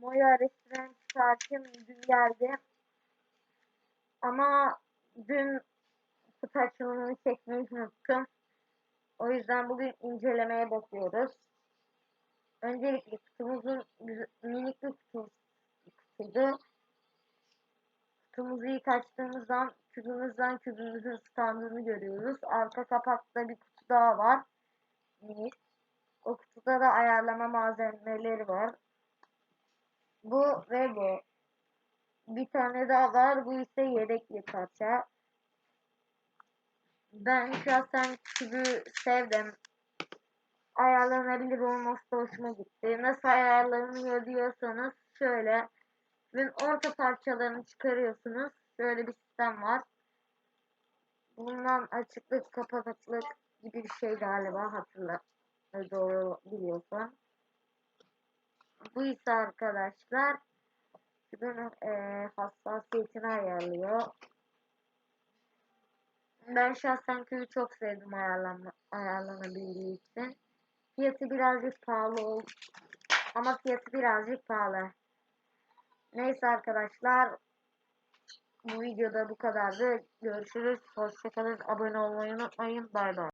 Moya Restaurant kartım dün geldi. Ama dün kutu çekmeyi unuttum. O yüzden bugün incelemeye bakıyoruz. Öncelikle kutumuzun minik bir kutu, kutuydu. Kutumuzu ilk açtığımızdan kübümüzden kübümüzün standını görüyoruz. Arka kapakta bir kutu daha var. Minik. O kutuda da ayarlama malzemeleri var. Bu ve bu. Bir tane daha var. Bu ise yedek bir parça. Ben şahsen kübü sevdim. Ayarlanabilir olması hoşuma gitti. Nasıl ayarlanıyor diyorsanız şöyle. Ve orta parçalarını çıkarıyorsunuz. Şöyle bir sistem var. Bundan açıklık kapaklık gibi bir şey galiba hatırla. Doğru biliyorsam. Bu ise arkadaşlar kübün eee hassasiyetini ayarlıyor. Ben şahsen kübü çok sevdim ayarlanma, ayarlanabildiği için. Fiyatı birazcık pahalı oldu. Ama fiyatı birazcık pahalı. Neyse arkadaşlar. Bu videoda bu kadardı. Görüşürüz. Hoşçakalın. Abone olmayı unutmayın. Bay bay.